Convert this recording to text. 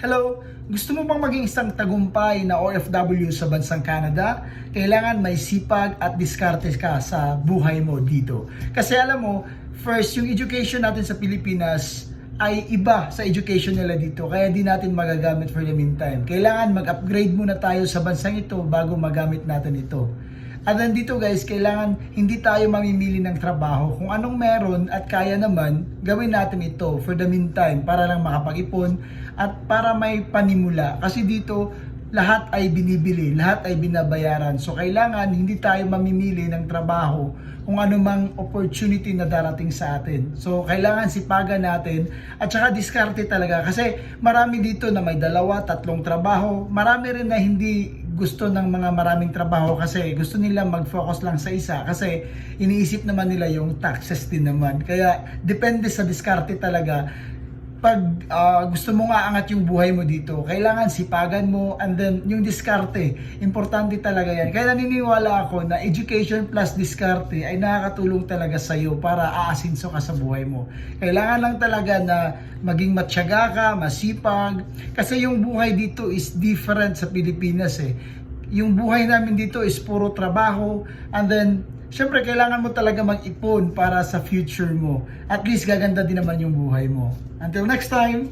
Hello! Gusto mo bang maging isang tagumpay na OFW sa bansang Canada? Kailangan may sipag at diskarte ka sa buhay mo dito. Kasi alam mo, first, yung education natin sa Pilipinas ay iba sa education nila dito. Kaya di natin magagamit for the meantime. Kailangan mag-upgrade muna tayo sa bansang ito bago magamit natin ito. At nandito guys, kailangan hindi tayo mamimili ng trabaho. Kung anong meron at kaya naman, gawin natin ito for the meantime para lang makapag-ipon at para may panimula. Kasi dito, lahat ay binibili, lahat ay binabayaran. So kailangan hindi tayo mamimili ng trabaho kung anumang opportunity na darating sa atin. So kailangan sipagan natin at saka diskarte talaga kasi marami dito na may dalawa, tatlong trabaho. Marami rin na hindi gusto ng mga maraming trabaho kasi gusto nila mag-focus lang sa isa kasi iniisip naman nila yung taxes din naman. Kaya depende sa diskarte talaga pag ah, gusto mo nga angat yung buhay mo dito, kailangan sipagan mo and then yung diskarte, importante talaga yan. Kaya naniniwala ako na education plus diskarte ay nakakatulong talaga sa iyo para aasinso ka sa buhay mo. Kailangan lang talaga na maging matyaga ka, masipag, kasi yung buhay dito is different sa Pilipinas eh. Yung buhay namin dito is puro trabaho and then Siyempre, kailangan mo talaga mag-ipon para sa future mo. At least gaganda din naman yung buhay mo. Until next time!